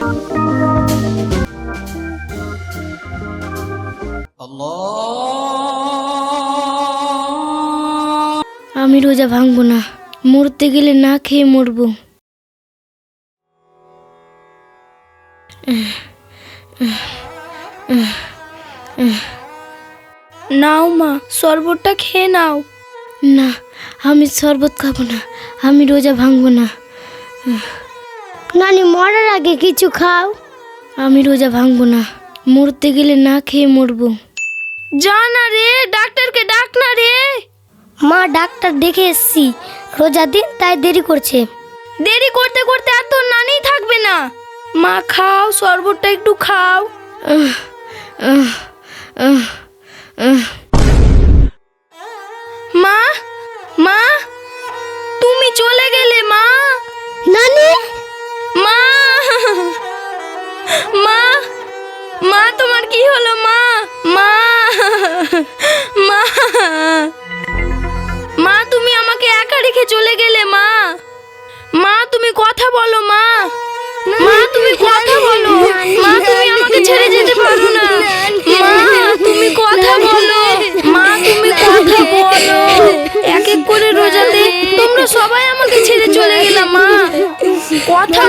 আমি রোজা ভাঙবো না। মরতে গেলে না খেয়ে মরবো। নাও মা শরবতটা খেয়ে নাও। না আমি শরবত খাব না। আমি রোজা ভাঙবো না। নানি মরার আগে কিছু খাও। আমি রোজা ভাঙবো না। মরতে গেলে না খেয়ে মরবো। যা না রে, ডাক্তারকে ডাক না রে। মা ডাক্তার দেখে এসছি। রোজা দিন তাই দেরি করছে। দেরি করতে করতে আর তোর নানি থাকবে না। মা, খাও, শরবতটা একটু খাও। মা মা, তুমি চলে গেলে মা। নানি? মা মা, তোমার কি হলো? মা মা মা। মা, তুমি আমাকে একা রেখে চলে গেলে, মা। মা, তুমি কথা বলো, মা। মা, তুমি কথা বলো। মা, তুমি আমাকে ছেড়ে যেতে পারো না। মা, তুমি কথা বলো। মা, তুমি কথা বলো। এক এক করে রোজাতে তোমরা সবাই আমাকে ছেড়ে চলে গেলাম মা। কথা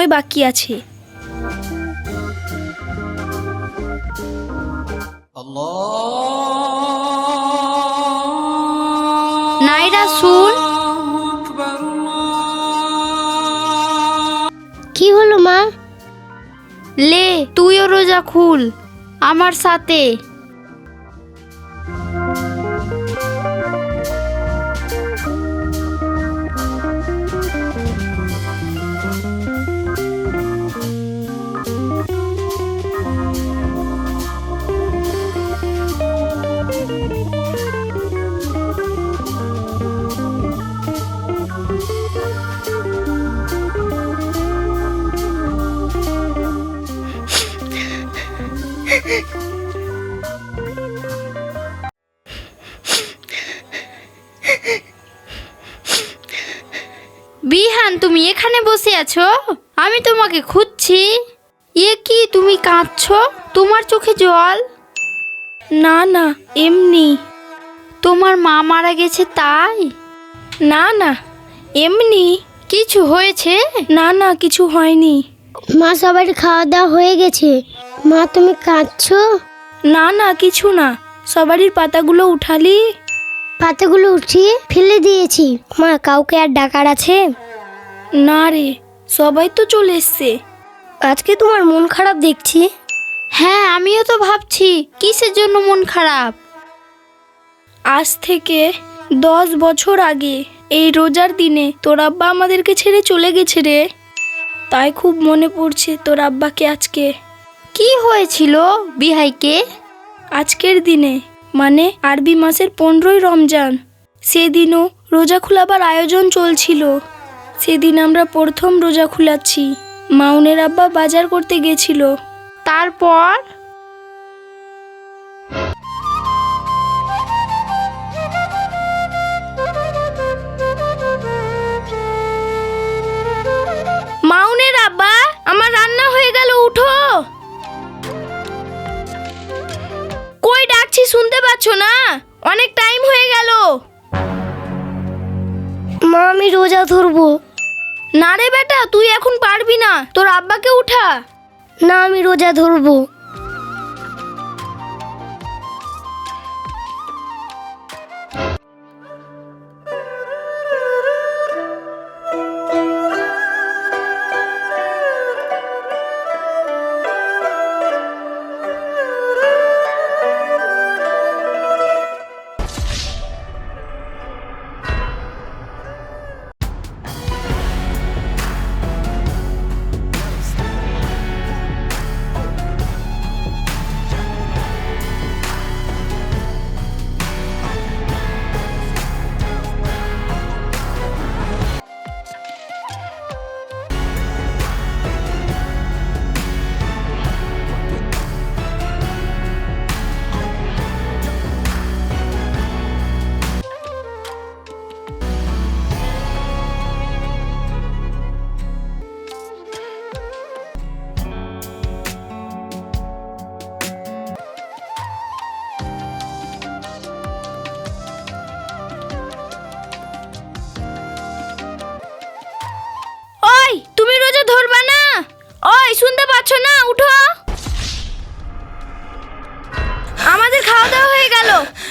সময় বাকি আছে। নাইরা শুন কি হলো মা? লে তুইও রোজা খুল আমার সাথে। তুমি এখানে বসে আছো? আমি তোমাকে খুঁজছি। এ কি তুমি কাঁদছো? তোমার চোখে জল? না না এমনি। তোমার মা মারা গেছে তাই? না না এমনি। কিছু হয়েছে? না না কিছু হয়নি। মা সবার খাওয়া দাওয়া হয়ে গেছে। মা তুমি কাঁদছো? না না কিছু না। সবারই পাতাগুলো উঠালি। পাতাগুলো উঠিয়ে ফেলে দিয়েছি। মা কাউকে আর ডাকার আছে? না রে সবাই তো চলে এসছে। আজকে তোমার মন খারাপ দেখছি? হ্যাঁ আমিও তো ভাবছি কিসের জন্য মন খারাপ? আজ থেকে দশ বছর আগে এই রোজার দিনে তোর আব্বা আমাদেরকে ছেড়ে চলে গেছে রে। তাই খুব মনে পড়ছে তোর আব্বাকে আজকে। কি হয়েছিল বিহাইকে? আজকের দিনে মানে আরবি মাসের পনেরোই রমজান সেদিনও রোজা খোলাবার আয়োজন চলছিল। সেদিন আমরা প্রথম রোজা খুলাচ্ছি। মাউনের আব্বা বাজার করতে গেছিল। তারপর? মাউনের আব্বা আমার রান্না হয়ে গেল উঠো। কই ডাকছি শুনতে পাচ্ছ না? অনেক টাইম হয়ে গেল। মা আমি রোজা ধরবো। না রে বেটা তুই এখন পারবি না। তোর আব্বাকে উঠা। না আমি রোজা ধরবো।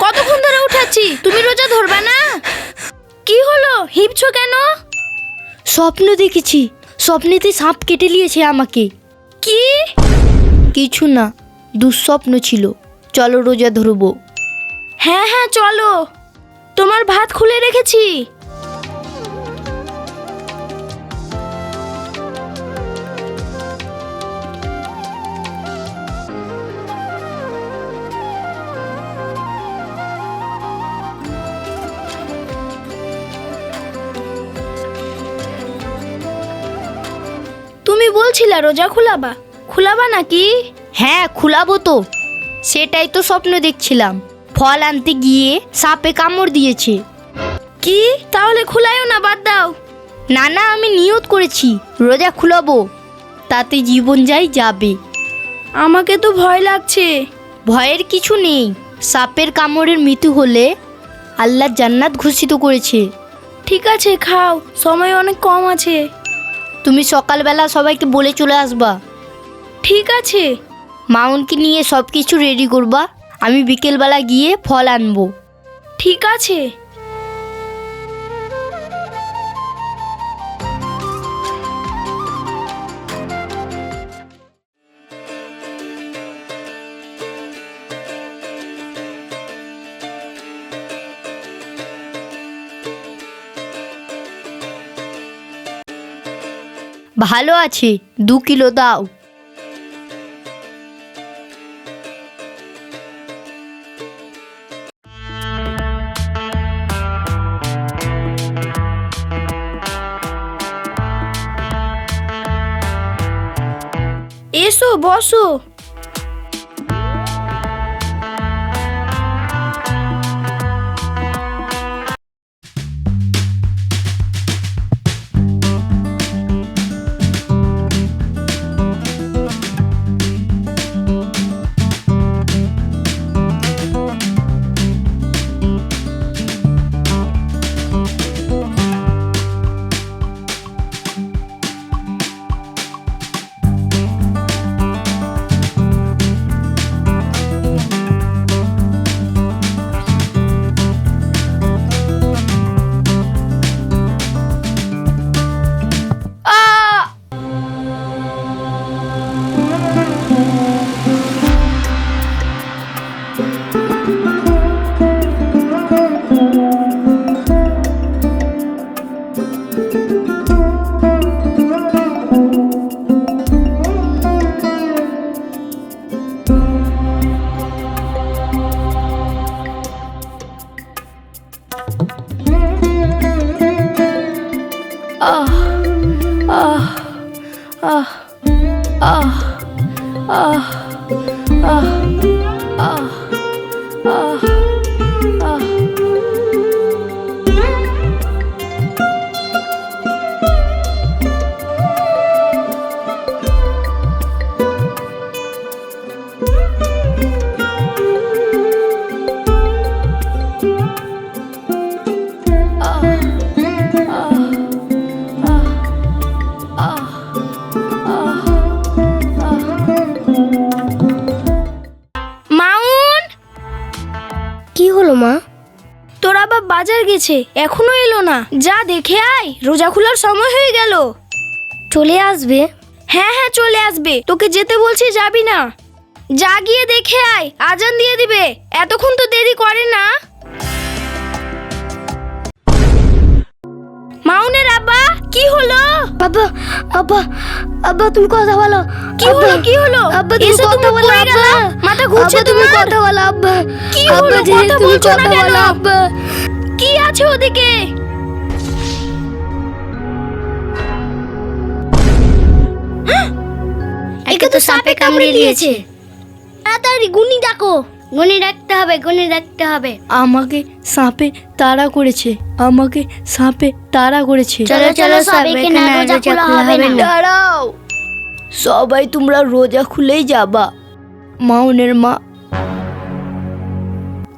কতক্ষণ ধরে উঠাচ্ছি? তুমি রোজা ধরবা না? কি হলো? হিপছো কেন? স্বপ্ন দেখেছি। স্বপ্নেতে সাপ কেটে নিয়েছে আমাকে। কি? কিছু না দুঃস্বপ্ন ছিল। চলো রোজা ধরবো। হ্যাঁ হ্যাঁ চলো। তোমার ভাত খুলে রেখেছি। বলছিলা রোজা খুলাবা? খুলাবা নাকি? হ্যাঁ খুলাবো তো। সেটাই তো স্বপ্ন দেখছিলাম। ফল আনতে গিয়ে সাপে কামড় দিয়েছে। কি? তাহলে খুলাইও না বাদ দাও। না না আমি নিয়ত করেছি। রোজা খুলাবো। তাতে জীবন যাই যাবে। আমাকে তো ভয় লাগছে। ভয়ের কিছু নেই। সাপের কামড়ের মৃত্যু হলে আল্লাহ জান্নাত ঘোষিত করেছে। ঠিক আছে খাও। সময় অনেক কম আছে। তুমি সকালবেলা সবাইকে বলে চলে আসবা। ঠিক আছে। মাউনকে নিয়ে সব কিছু রেডি করবা। আমি বিকেলবেলা গিয়ে ফল আনব। ঠিক আছে। ভালো আছি দু কিলো দাও। এসো বসো। আবার বাজার গেছে এখনও এলো না। যা দেখে আয় রোজা খোলার সময় হয়ে গেল। চলে আসবে? হ্যাঁ হ্যাঁ চলে আসবে। তোকে যেতে বলছি যাবি না। যা গিয়ে দেখে আয় আজান দিয়ে দিবে। এতক্ষণ তো দেরি করে না। মাউনের আব্বা কি হলো? আব্বা আব্বা আব্বা তুমি কথা বলো। কি হলো কি হলো? আব্বা তুমি কথা বলো আব্বা। মাথা ঘুরছে তুমি কথা বলো আব্বা। কি হলো? কথা বলছো না কেন? আব্বা। কি আছে ওদিকে? একে তো সাপে কামড়ে দিয়েছে। তাড়াতাড়ি গুনি ডাকো। গুনি ডাকতে হবে গুনি ডাকতে হবে। আমাকে সাপে তাড়া করেছে আমাকে সাপে তাড়া করেছে। চলো, চলো, আর রোজা খোলা হবে না। দাঁড়াও। সবাই তোমরা রোজা খুলেই যাবা। মাউনের মা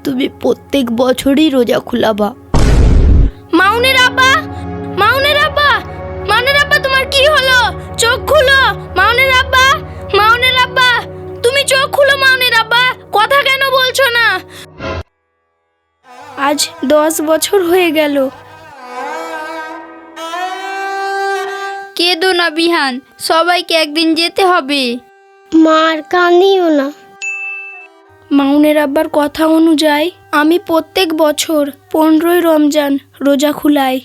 তুমি প্রত্যেক বছরই রোজা খুলাবা। মাউনের আব্বা মাউনের আব্বা মাউনের আব্বা, তোমার কি হলো? চোখ খুলো, মাউনের আব্বা মাউনের আব্বা, তুমি চোখ খুলো, মাউনের আব্বা, কথা কেন বলছো না? আজ দশ বছর হয়ে গেল। কেঁদো না বিহান, সবাইকে একদিন যেতে হবে। মার কান্দিও না। মাউনের আব্বার কথা অনুযায়ী, আমি প্রত্যেক বছর পনেরোই রমজান রোজা খুলাই।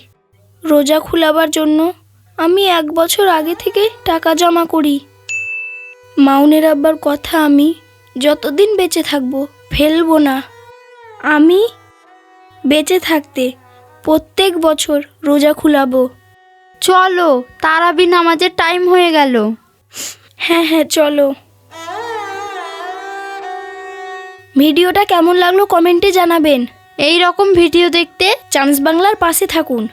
রোজা খুলাবার জন্য আমি এক বছর আগে থেকে টাকা জমা করি। মাউনের আব্বার কথা আমি যতদিন বেঁচে থাকব ফেলব না। আমি বেঁচে থাকতে প্রত্যেক বছর রোজা খুলাবো। চলো, তারাবি নামাজের টাইম হয়ে গেল। হ্যাঁ হ্যাঁ চলো। ভিডিওটা কেমন লাগল কমেন্টে জানাবেন। এই রকম ভিডিও দেখতে চান্স বাংলার পাশে থাকুন।